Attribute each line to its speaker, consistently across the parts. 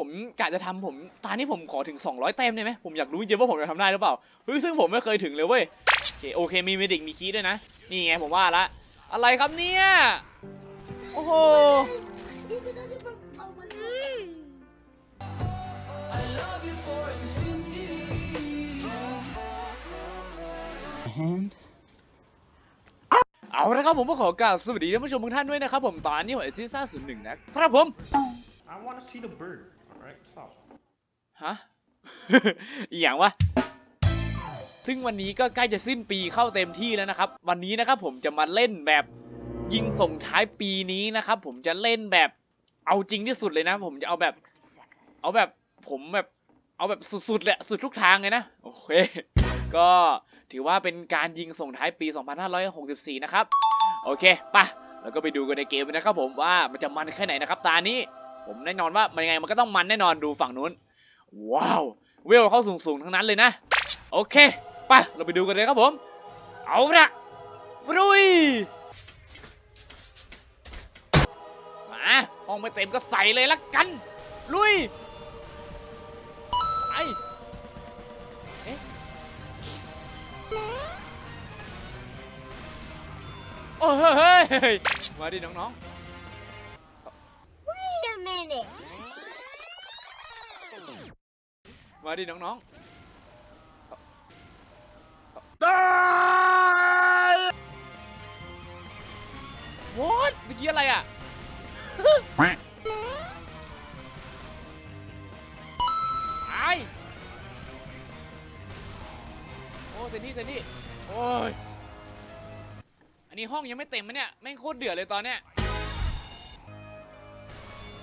Speaker 1: ผมกะจะทำผมตานี้ผมขอถึง 200 เต็มได้ไหมผมอยากรู้จริงๆว่าผมจะทำได้หรือเปล่าเฮ้ยซึ่งผมไม่เคยถึงเลยเว้ยโอเคโอเคมีเมดิกมีคีย์ด้วยนะ นี่ไงผมว่าละ อะไรครับเนี่ย โอ้โห
Speaker 2: hand.
Speaker 1: เอาละครับผมก็ขอกล่าวสวัสดีท่านผู้ชมทุกท่านด้วยนะครับผมตอนนี้ผมเอซิซ่าศูนย์หนึ่งนะครับผม
Speaker 3: I want to see the bird. Alright, stop.
Speaker 1: ฮะอหย่างวะ ซึ่งวันนี้ก็ใกล้จะสิ้นปีเข้าเต็มที่แล้วนะครับ วันนี้นะครับผมจะมาเล่นแบบยิงส่งท้ายปีนี้นะครับ ผมจะเล่นแบบเอาจริงที่สุดเลยนะ ผมจะเอาแบบ เอาแบบผมแบบเอาแบบสุดๆเลยสุดทุกทางเลยนะโอเค ก็ถือว่าเป็นการยิงส่งท้ายปี 2564 นะครับ โอเคปะแล้วก็ไปดูกันในเกมนะครับผมว่ามันจะมันแค่ไหนนะครับตานี้ ผมแน่นอนว่ามันยังไงมันก็ต้องมันแน่นอนดูฝั่งนู้น ว้าว เวลเข้าสูงๆทั้งนั้นเลยนะ โอเคไปเราไปดูกันเลยครับผม เอาละลุยมาห้องไม่เต็มก็ใส่เลยละกัน ลุยไปเอ๊ะโอ้เฮ้ย มาดิน้อง
Speaker 4: Wait a minute.
Speaker 1: ๆมาดิน้องๆ What เมื่อกี้อะไรอะ ตาย โอ้เซนนี่เซนนี่ โอ้ย อันนี้ห้องยังไม่เต็มมะเนี่ย แม่งโคตรเดือดเลยตอนเนี้ย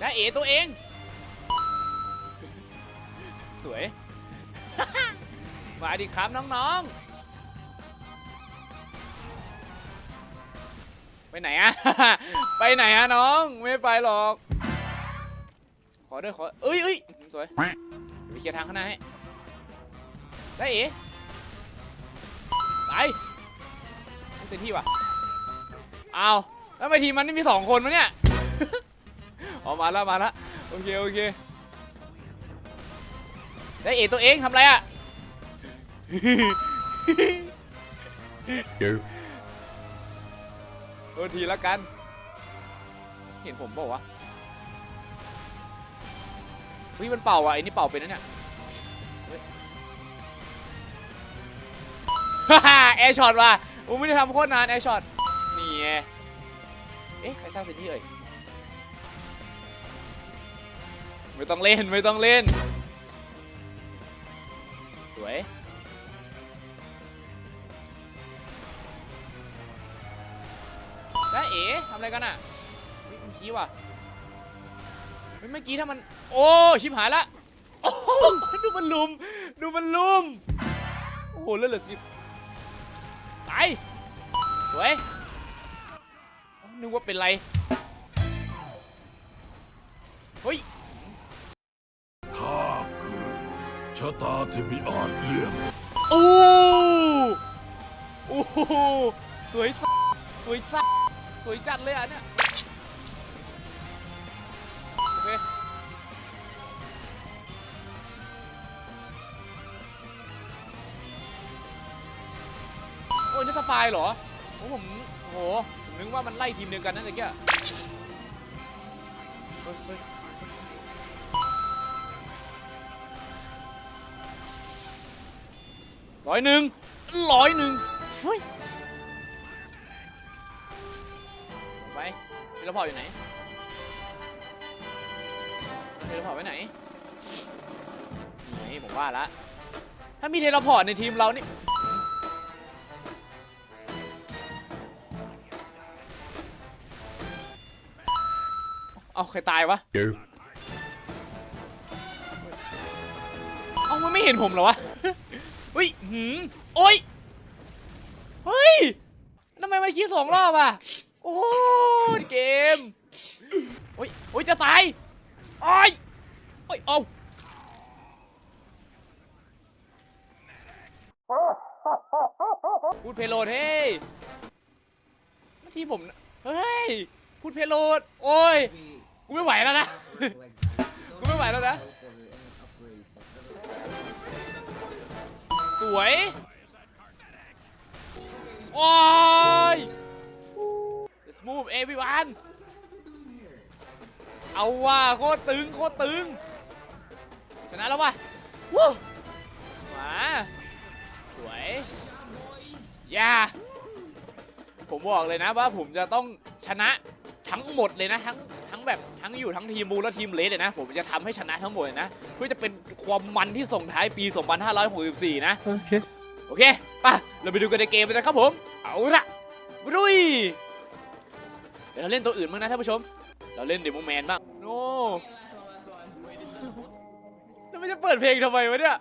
Speaker 1: ได้เอตัวเอง สวย มาดิครับน้องๆ ไปไหนอะ ไปไหนอะน้อง ไม่ไปหรอก ขอด้วยขอ เอ้ยเอ้ยสวยไปเคลียร์ทางข้างหน้าให้ได้เอ๋ไปเต็มที่ว่ะเอาแล้วทำไมทีมมันไม่มีสองคนวะเนี่ย ออกมาแล้วมาแล้วโอเคโอเคได้เอตัวเองทำไรอะ
Speaker 2: Go.
Speaker 1: โทษทีแล้วกัน เห็นผมเปล่าวะเฮ้ยมันเป่าอะไอ้นี่เป่าเป็นนะเนี่ยเฮ้ยแอร์ช็อตว่ะผมไม่ได้ทำโคตรนานแอร์ช็อตนี่ไงเอ๊ะใครสร้างเซนที่เอ่ย ไม่ต้องเล่นไม่ต้องเล่น สวยได้วเอ๋ทำอะไรกันอะเฮ้ยมันชี้ว่ะเฮ้ยเมื่อกี้ถ้ามัน โอ้ชิบหายละโอ้โหดูมันลุม ดูมันลุม โอ้โหเลือดเหลือสิบตายสวยนึกว่าเป็นไร เฮ้ย
Speaker 5: ชะตาที่มีอาจเลี่ยง
Speaker 1: โอ้โอ้โหสวยสัสสวยสัสสวยจัดเลยอะเนี่ย โอเค โอ้ยนี่สปายเหรอ โอ้ผมโอ้โห ผมนึกว่ามันไล่ทีมเดียวกันนั่นเองแกเฮ้ยเร้อยหนึ่งร้อยหนึ่งเฮ้ยไปเทเลพอร์ตอยู่ไหนเทเลพอร์ตไว้ไหนนี่ผมว่าละถ้ามีเทเลพอร์ตในทีมเรานี่เอาใครตายวะ
Speaker 2: Go.
Speaker 1: เอ้ามันไม่เห็นผมเหรอวะ เฮ้ยหืมโอ้ยเฮ้ยทำไมมันคิดสองรอบอะ โอ้ยเกมโอ้ยโอ้ยจะตายโอ้ยโอ้ยเอาพูดเพโลดเฮ้ยเมื่อที่ผม เฮ้ย พูดเพโลด โอ้ย กูไม่ไหวแล้วนะ กูไม่ไหวแล้วนะ สวย โอ้ย Let's move everyone เอาว่ะโคตรตึง โคตรตึง ชนะแล้วว่ะวู้มาสวยอย่าผมบอกเลยนะว่าผมจะต้องชนะทั้งหมดเลยนะทั้งทั้ง แบบทั้งอยู่ทั้งทีมบูและทีมเลสเลยนะ ผมจะทำให้ชนะทั้งหมดเลยนะเพื่อจะเป็นความมันที่ส่งท้ายปี 2564 นะ
Speaker 2: โอเค
Speaker 1: โอเคป่ะเราไปดูกันในเกมเลยนะครับผม เอาละรุยเดี๋ยวเราเล่นตัวอื่นบ้างนะท่านผู้ชม เราเล่นเดโมแมนบ้างโน้แล้วมันจะเปิดเพลงทำไมวะเนี่ย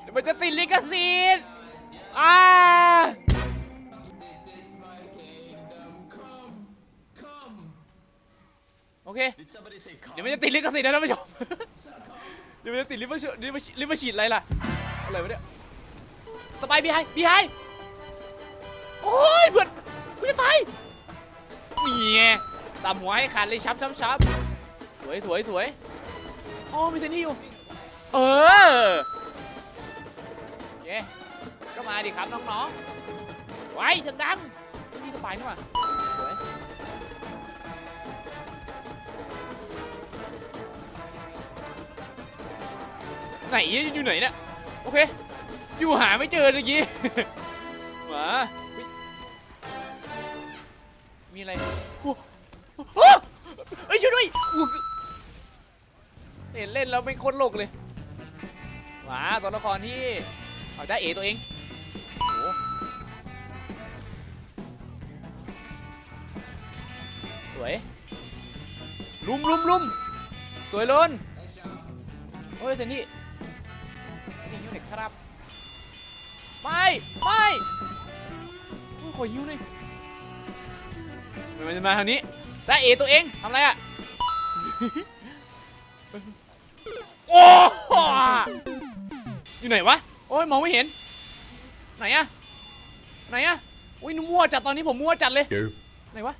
Speaker 1: เดี๋ยวมันจะติดลิขสิทธิ์อ่า โอเค เดี๋ยวมันจะติดลิขสิทธิ์นะท่านผู้ชม เดี๋ยวมันจะติดลิขสิทธิ์ลิขสิทธิ์ลิขสิทธิ์อะไรล่ะ อะไรวะเนี่ยสบายบีไฮบีไฮโอ้ยเพื่อนกูจะตายนี่ไงตามหัวให้ขาดเลยชับชับชับสวยสวยสวยอ๋อมีเซนี่อยู่ เออโอเคก็มาดิครับน้องๆ ไว้ถึงดังนี่ก็ไปนี่หว่า ไหนอยู่ไหนเนี่ยโอเค อยู่หาไม่เจอเมื่อกี้หมามีอะไรโอ้โอ้เอ้ยช่วยด้วยเห็นเล่นแล้วไม่โคตรโลกเลยหมาตัวละครที่เอาได้เอตัวเองโอ้สวยลุมลุมลุมสวยล้นโอ้ยเซนที่นี่ คครับ ไม่ไม่โอ้ยขอยิ้วหน่อยมันจะมาทางนี้แต่เอตัวเองทำอะไรอะ โอ้โหอยู่ไหนวะ โอ้ยมองไม่เห็น ไหนอะไหนอะอุ้ยนุ่มมั่วจัดตอนนี้ผมมั่วจัดเลย
Speaker 2: Go.
Speaker 1: ไหนวะ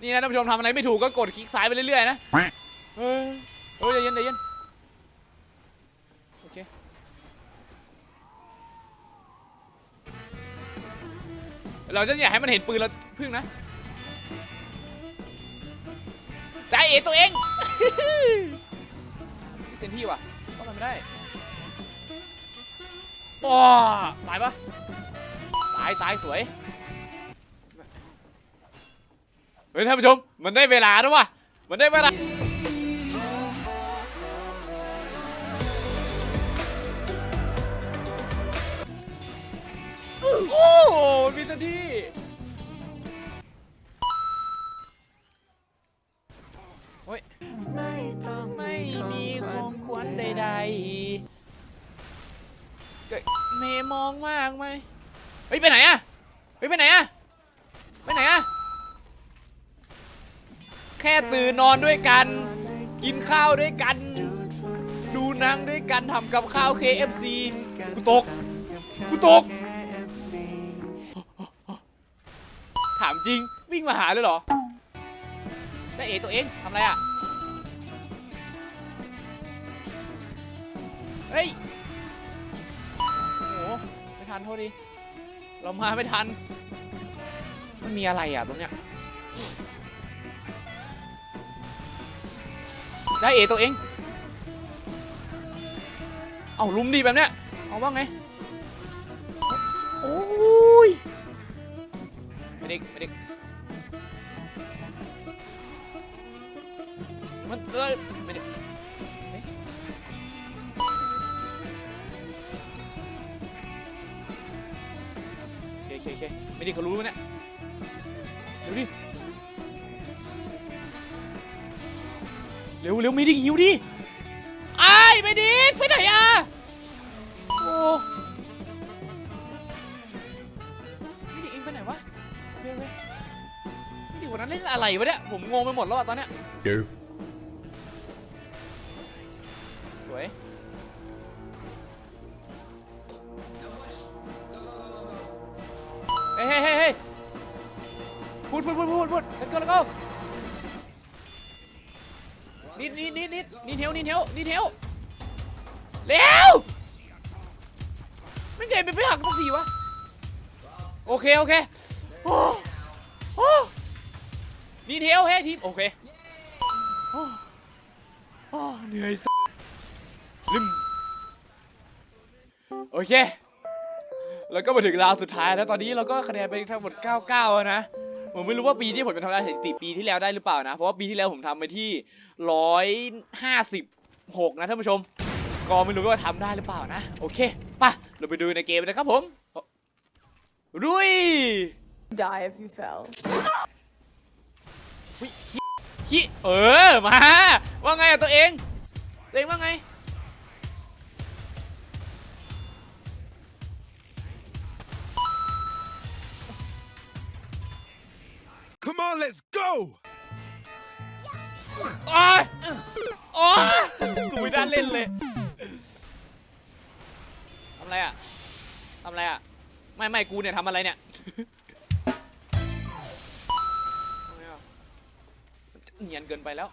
Speaker 1: นี่นะท่านผู้ชมทำอะไรไม่ถูกก็กดคลิกซ้ายไปเรื่อยๆนะ เออเฮ้ยใจเย็นใจเย็น เราจะอยากให้มันเห็นปืนเราพึ่งนะใจเอตัวเองเต็มที่ว่ะต้องทำไม่ได้ปอตายปะตายตายสวย เฮ้ยท่านผู้ชม มันได้เวลาแล้วว่ะ มันได้เวลา โอ้โหมีทันทีโอ้ยไม่มีของขวัญใดๆเกิดเมย์มองมากไหมเฮ้ยไปไหนอะเฮ้ยไปไหนอะไปไหนอะแค่ตื่นนอนด้วยกัน กินข้าวด้วยกัน ดูหนังด้วยกันทำกับข้าว KFC กูตก กูตกามจริง วิ่งมาหาเลยเหรอจะเอตัวเองทำอะไรอะ เฮ้ย โอ้โห ไม่ทันโทษดีเรามาไม่ทัน มันมีอะไรอะตรงเนี้ยได้เอตัวเอง เอาลุมดีแบบเนี้ย เอาว่าไง โอ้ย ไม่ได้ไม่ได้มันเอ้ยไม่ได้เอ๊ะโอเคโอเคโอเคไม่ได้เขารู้มั้ยเนี่ยเร็วดิเร็วเร็วไม่ได้หิวดิไอ้ไม่ดิไปไหนอะ ล่นอะไรวะเนี่ย ผมงงไปหมดแล้วอะตอนเนี้ย
Speaker 2: Go.
Speaker 1: สวย เฮ้ยเฮ้ยเฮ้ยเฮ้ยพูดพูดพูดพูดพูด let's go let's go นิดนี่นี่นี่นี่เทวนี่เทวนี่เทวเร็วไม่เกิดเป็นไปหักสักทีวะ โอเค โอเคโอ้โอ้ นี่เทวเฮ้ทีโอเคโอ้โอ้เหนื่อยสัสลืมโอเค แล้วก็มาถึงราวสุดท้ายแล้วตอนนี้เราก็คะแนนไปทั้งหมด 99แล้วนะ ผมไม่รู้ว่าปีที่ผมจะทำได้สถิติปีที่แล้วได้หรือเปล่านะ เพราะว่าปีที่แล้วผมทำไปที่ 156 นะท่านผู้ชม ก็ไม่รู้ว่าทำได้หรือเปล่านะ โอเคป่ะเราไปดูในเกมเลยนะครับผมรุย
Speaker 4: die if you fell.
Speaker 1: อุ๊ยขี้เออ มา ว่าไงอะตัวเอง ตัวเองว่าไง
Speaker 5: Come on let's go
Speaker 1: โอ้ยโอ้ยกูไม่ได้เล่นเลยทำอะไรอะทำอะไรอะไม่ไม่กูเนี่ยทำอะไรเนี่ย เนียนเกินไปแล้ว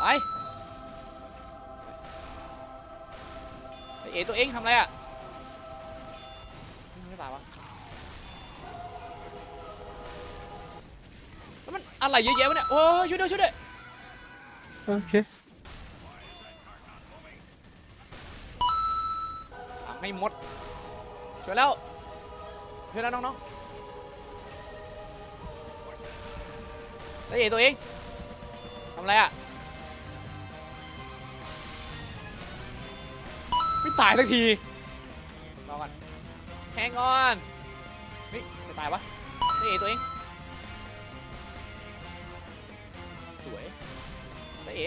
Speaker 1: ไปไอเอตัวเองทำอะไรอะไม่ตายวะแล้วมันอะไรเยอะแยะวะเนี่ย โอ้ยช่วยด้วยช่วยด้วย
Speaker 2: Okay.
Speaker 1: ทำให้หมดช่วยแล้ว ช่วยแล้วน้องๆแล้เอตัวเองทำอะไรอะ ไม่ตายสักทีรอก่อนแฮงออนเฮ้ยจะตายวะแล้วเอตัวเอง สวยแล้เอ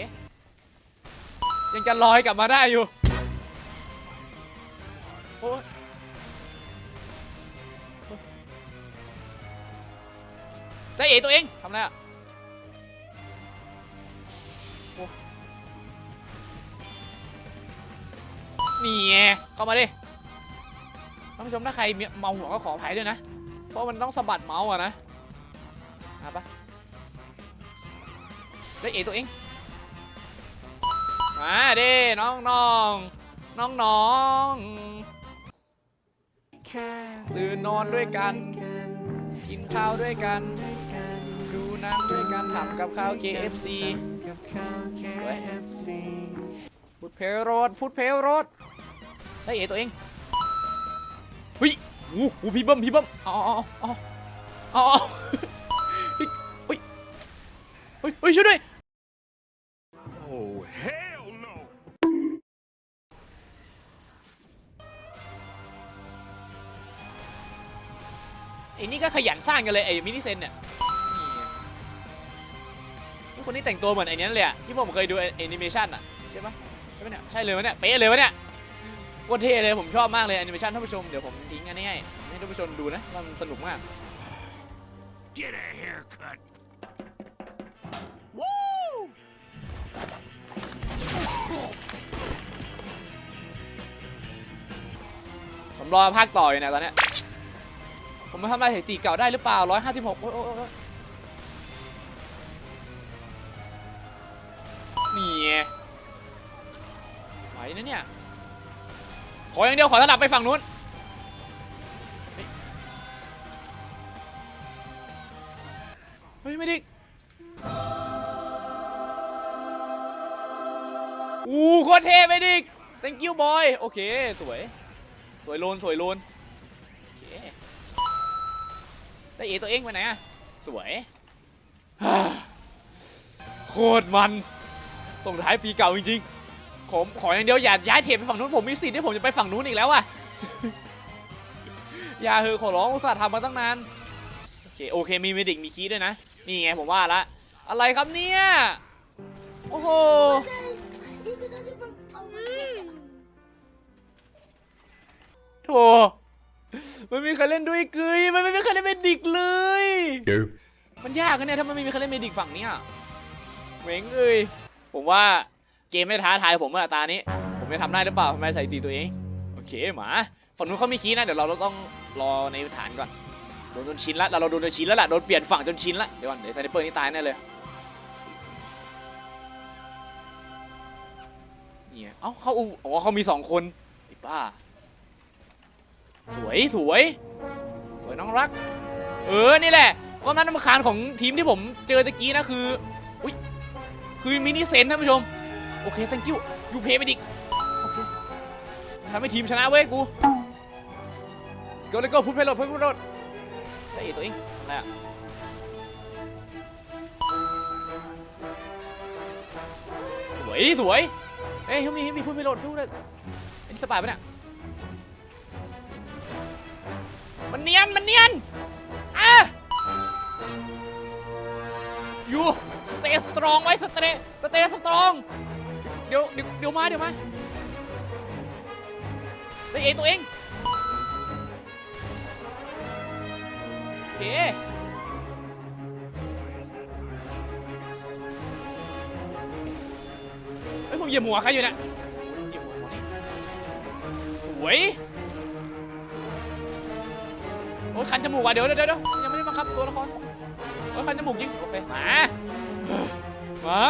Speaker 1: ยังจะลอยกลับมาได้อยู่โอ้ ยใจเอ๋ตัวเองทำอะไรอะโอ้นี่ไงเข้ามาดิท่านผู้ชมถ้าใครมีเมาหัวก็ขออภัยด้วยนะ เพราะมันต้องสะบัดเมาส์อะนะมาปะได้เอ๋ตัวเอง มาดิน้องน้องน้องน้องๆตื่นนอนด้วยกัน กินข้าวด้วยกันดูห นังด้วยกันทำกับข้าว KFC เว้ยพุดเพลโรดพุดเพลโรดได้เอตัวเองเฮ้ยโอ้โหพี่เบิ้มพี่เบิ้มเอ๋อาเอาเอาเอาเฮ้ยเฮ้ยเฮ้ยเฮ้ยช่วยด้วย
Speaker 5: Oh hell no
Speaker 1: ไอ้นี่ก็ขยันสร้างกันเลยไอ้มินิเซนเนี่ยนี่ไงนี่ คนนี้แต่งตัวเหมือนไอ้นั้นเลยอะที่ผมเคยดูแอนิเมชันอะใช่ปะใช่ปะเนี่ยใช่เลยวะเนี่ยเป๊ะเลยวะเนี่ยโคตรเท่เลยผมชอบมากเลยแอนิเมชันท่านผู้ชมเดี๋ยวผมทิ้งอันนี้ให้ให้ท่านผู้ชมดูนะว่ามันสนุกมาก
Speaker 5: Get a haircut
Speaker 1: ผมรอภาคต่ออยู่เนะตอนเนี้ยผมมาทำลายสถิติเก่าได้หรือเปล่า 156 โอ้ยโอ้ย นี่ไงไหวนะเนี่ย ขออย่างเดียวขอสลับไปฝั่งนู้นเฮ้ยไม่ดิอู้โคตรเท่ไม่ดิ thank you boy โอเค สวย สวยโลน สวยโลน โอเค ได้เอตัวเองไปไหนอะสวย โคตรมัน ส่งท้ายปีเก่าจริงๆผมขออย่างเดียวอย่าย้ายเทปไปฝั่งนู้นผมมีสิทธิ์ที่ผมจะไปฝั่งนู้นอีกแล้วอะอย่าเฮอะขอร้องอุตส่าห์ทำมาตั้งนานโอเคโอเคมีเมดิกมีคีย์ด้วยนะนี่ไงผมว่าละอะไรครับเนี่ยโอ้โหโถมันมีใครเล่นด้วยกึยมันไม่มีใครเล่นเมดิกเลย
Speaker 2: Go.
Speaker 1: มันยากนะเนี่ยถ้ามันไม่มีใครเล่นเมดิกฝั่งเนี้ยเหวงเอ้ย ผมว่าเกมไม่ท้าทายผมอะตานี้ ผมจะทำได้หรือเปล่าทำไมใส่ตีตัวเอง โอเคหมาฝั่งนู้นเขาไมีคีย์นะ เดี๋ยวเราต้องรอในฐานก่อนโดนจนชินละเราเราโดนจนชินแล้วล่ะโดนเปลี่ยนฝั่งจนชินละเดี๋ยวก่อนเดี๋ยวไซเนเปอร์นี่ตายแน่เลยนี่ไงเอ้าเขาอูอ๋อเขามีสองคนไอ้บ้าสวยสวย สวยน้องรัก เออนี่แหละความน่ารำคาญของทีมที่ผมเจอตะกี้นะคืออุ้ย คือมินิเซนท่านผู้ชม โอเค thank you ยูเพย์ไปดิโอเคทำให้ทีมชนะเว้ยกูก็เลยก็พุทเพลโลดพุทเพลโลดใส่ตัวเองอะไรอะสวยสวย เอ้ยเฮลมีเฮลมีพุทเพลโลดพูดเลยอันนี้สปายปะเนี่ยมันเนียน มันเนียน ยูสเตย์สตรองไว้สเตย์สเตย์สตรองเดี๋ยวเดี๋ยวเดี๋ยวมาเดี๋ยวมาเฮ้ยเองตัวเองโอเคเฮ้ยผมเหยียบหัวใครอยู่เนี่ยเหยียบหัวนี่สวยโอ้ยคันจมูกว่ะเดี๋ยวเดี๋ยวเดี๋ยวยังไม่ ได้บับตัวละครโอ้ยคันจมูกยิงโอเคมามา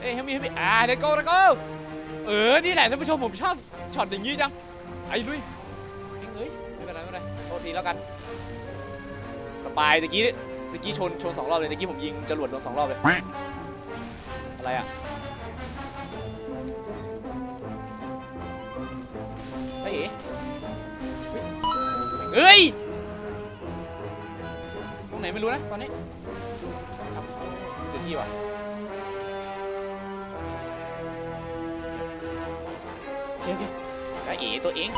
Speaker 1: เอ้ยเฮมี่เฮมี่อ่าเดี๋ยวโก้เดี๋ยวโก้เออนี่แหละท่านผู้ชมผมชอบช็อตอย่างนี้จังไอ้ลุยจริงเลยไม่เป็นไรไม่เป็นไรโทษทีแล้วกันสบายตะกี้ตะกี้ชนชนสองรอบเลยตะกี้ผมยิงจรวดโดนสองรอบเลยอะไรอะเฮ้ยเฮ้ย นไม่รู้นะตอนนี้ครับเสียที่ว่ะโอเคโอเคไอเอ๋ตัวเอง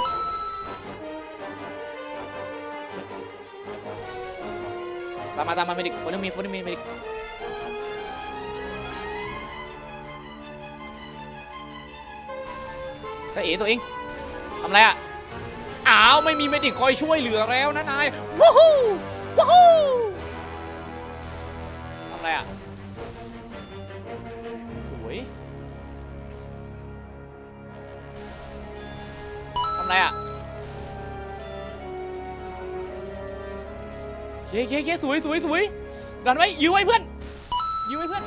Speaker 1: ตามมาตามมาเมดิกคนนึงมีคนนึงมีเมดิกไอเอ๋ตัวเองทำไรอะอ้าวไม่มีเมดิกคอยช่วยเหลือแล้วนะนายวู้ฮู้วู้ฮู้ทำอะไรอะสวยทำอะไรอะเคเคเคสวยสวยสวยดันไว้ยื้อไว้เพื่อนยื้อไว้เพื่อน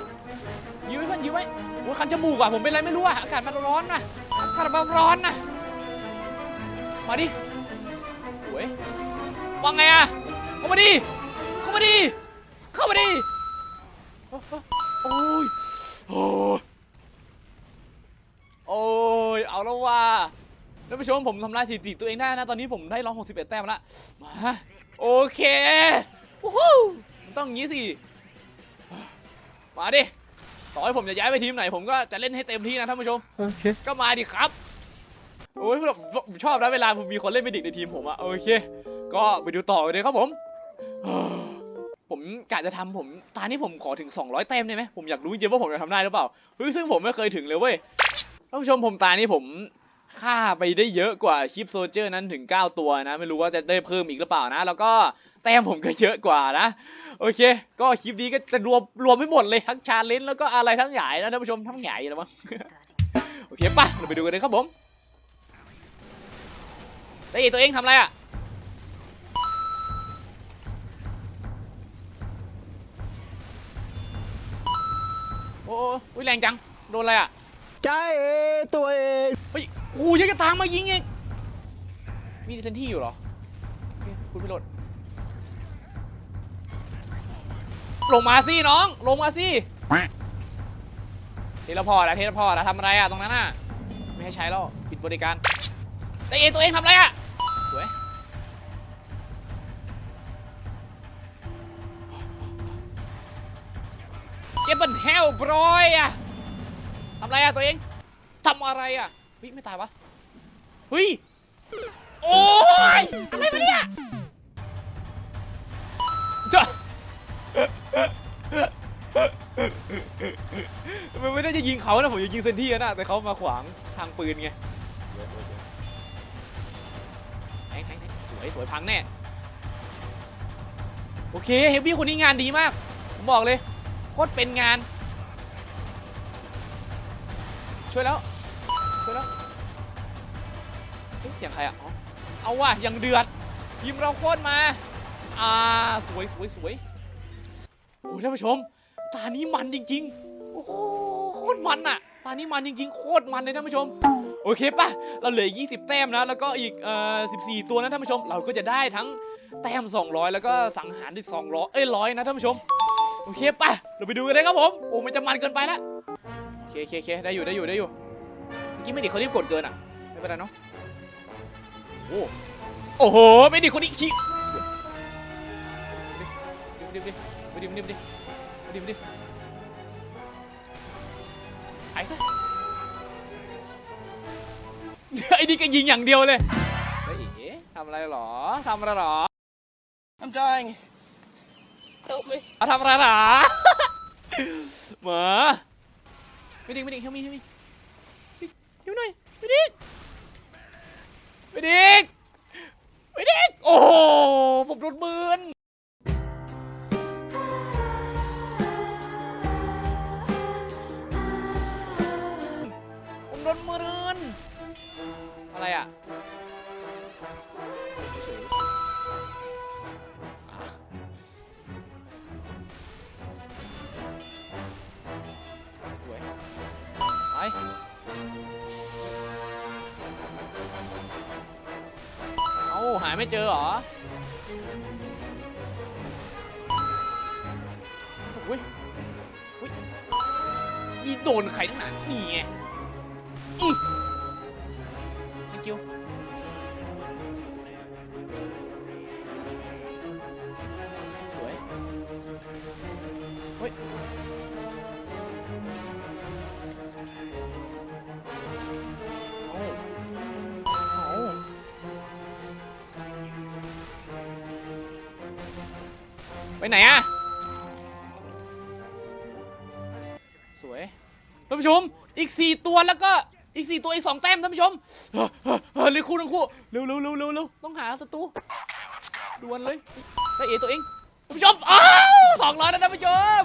Speaker 1: ยื้อไว้เพื่อนยื้อไว้โอ้ยคันจมูกอะผมเป็นไรไม่รู้อะอากาศมันร้อนนะอากาศมันร้อนนะมาดิสวยว่าไงอะเข้ามาดิเข้ามาดิเข้ามาดิ โอ้ยโอ้ยโอ้ย เอาแล้วว่าท่านผู้ชมผมทำลายสถิติตัวเองได้นะ ตอนนี้ผมได้ร้อง61 แต้มแล้วมาโอเควู้ฮู้มันต้องอย่างนี้สิ มาดิ ต่อให้ผมจะย้ายไปทีมไหน ผมก็จะเล่นให้เต็มที่นะท่านผู้ชม
Speaker 2: Okay.
Speaker 1: ก็มาดิครับ โอ้ยผมผมชอบนะเวลาผมมีคนเล่นเมดิกในทีมผมอะโอเค ก็ไปดูต่อเลยครับผม ผมกะจะทำผมตานี้ผมขอถึง 200แต้มได้ไหมผมอยากรู้จริงว่าผมจะทำได้หรือเปล่าเฮ้ยซึ่งผมไม่เคยถึงเลยเว้ยท่านผู้ชมผมตานี้ผมฆ่าไปได้เยอะกว่าชิปโซเจอร์นั้นถึง 9 ตัวนะ ไม่รู้ว่าจะได้เพิ่มอีกหรือเปล่านะ แล้วก็แต้มผมก็เยอะกว่านะ โอเค ก็คลิปนี้ก็จะรวมรวมไม่หมดเลยทั้งชาเลนจ์แล้วก็อะไรทั้งใหญ่นะท่านผู้ชมทั้งใหญ่แล้วมั้งโอเคป่ะเราไปดูกันเลยครับผมแล้วอีตัวเองทำอะไรอะ โอ้โอ้ยแรงจัง โดนอะไรอะ
Speaker 2: จ้าเอตัวเอง
Speaker 1: เฮ้ยโอ้ยยังจะตามมายิงอีกมีเซนที่อยู่เหรอโอเคคุณพิโรดลงมาสิน้อง ลงมาสิเทเลพอร์ตอะเทเลพอร์ตอะทำอะไรอะตรงนั้นอะไม่ให้ใช้แล้ว ปิดบริการแต่เอตัวเองทำอะไรอะ เก็บบันเฮลบรอยอะทำอะไรอะตัวเองทำอะไรอะเฮ้ยไม่ตายวะเฮ้ยโอ้ยอะไรวะเนี่ยจ้ะมันไม่ได้จะยิงเขานะผมจะยิงเซนที่นะแต่เขามาขวางทางปืนไงแทงแทงแทงสวยสวยพังแน่โอเคเฮฟวี่คนนี้งานดีมากผมบอกเลย โคตรเป็นงาน ช่วยแล้ว ช่วยแล้วเฮ้ยเสียงใครอะเอาว่ะยังเดือดทีมเราโคตรมา อ่า สวยสวยสวยโอ้ยท่านผู้ชม ตานี้มันจริง ๆ โอ้โหโคตรมันอะตานี้มันจริง ๆ โคตรมันเลยท่านผู้ชม โอเคปะเราเหลือ 20 แต้มนะ แล้วก็อีกเอ่อ14 ตัวนะท่านผู้ชม เราก็จะได้ทั้งแต้ม 200 แล้วก็สังหารอีก200 เอ้ยร้อยนะท่านผู้ชม โอเคไปเราไปดูกันเลยครับผมโอ้มันจะมันเกินไปแล้วโอเคโอเคเคได้อยู่ได้อยู่ได้อยู่เมื่อกี้ไม่ดีเขารีบกดเกินอะไม่เป็นไรเนาะโอ้โอ้โหไม่ดีคนนี้ขี้ดิบดิบดิบดิบดิบดิบดิไอ้ซะไอ้นี่ก็ยิงอย่างเดียวเลยไอ้เอ๋ทำอะไรหรอทำอะไรหรอ
Speaker 6: ทำใจ Help me.
Speaker 1: เอาทำอะไรหรอเหมอไม่ดิไม่ดิเฮลมีเฮลมีหิวหน่อยไม่ดิไม่ดิไม่ดิโอ้โหผมโดนมืนผมโดนมืนอะไรอะ ไม่เจอเหรออุ้ยอุ้ยอีโดนใครตั้งนานนี่ไง ไหนอะสวยท่านผู้ชม อีกสี่ตัวแล้วก็อีกสี่ตัวอีกสองแต้มท่านผู้ชมเฮ้ยเฮ้ยเฮ้ยเร็วคู่ทั้งคู่เร็วเร็วเร็วเร็วต้องหาศัตรูดวนเลยได้เอตัวเองท่านผู้ชมอ้าวสองร้อยนะท่านผู้ชม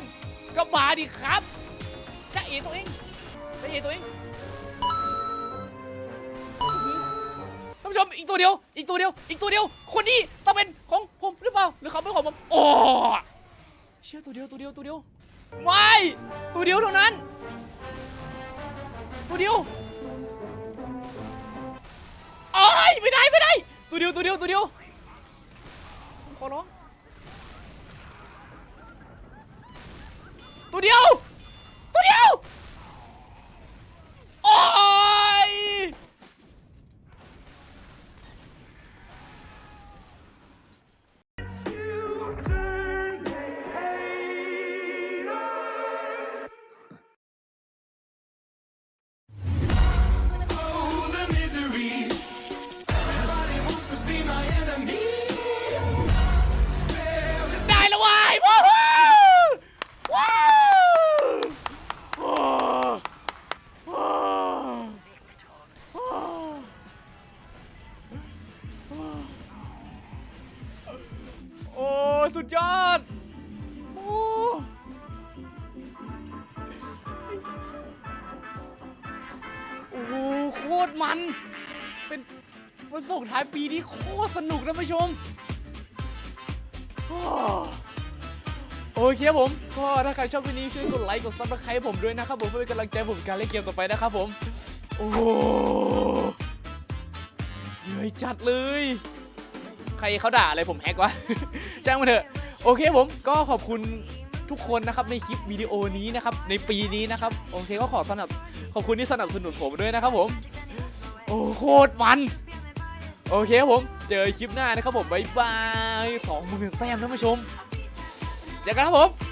Speaker 1: ก็มาดิครับจ้าเอตัวเองได้เอตัวเอง ผู้ชมอีกตัวเดียว อีกตัวเดียว อีกตัวเดียว คนนี้ต้องเป็นของผมหรือเปล่า หรือเขาเป็นของผม โอ้เชื่อตัวเดียว ตัวเดียว ตัวเดียว ไม่ ตัวเดียวเท่านั้น ตัวเดียวโอ้ยไม่ได้ ไม่ได้ ตัวเดียว ตัวเดียว ตัวเดียว ขอร้อง ตัวเดียว ตัวเดียว โอ้ ตรสนุกนะผู้ชมโอเคครับผมก็ถ้าใครชอบคลิปนี้ช่วยกดไลค์กดซับสไครต์ผมด้วยนะครับผมเพื่อเป็นกำลังใจผมการเล่นเกมต่อไปนะครับผม โอ้โหเหนื่อยจัดเลย ใครเขาด่าอะไรผมแฮกวะจ้างมาเถอะ โอเคผมก็ขอบคุณทุกคนนะครับในคลิปวิดีโอนี้นะครับในปีนี้นะครับโอเคก็ขอสนับขอบคุณที่สนับสนุนผมด้วยนะครับผม โอ้โคตรมัน โอเคครับผม เจอคลิปหน้านะครับผม บ๊ายบายสองหมื่นแซมท่านผู้ชมเจอกันครับผม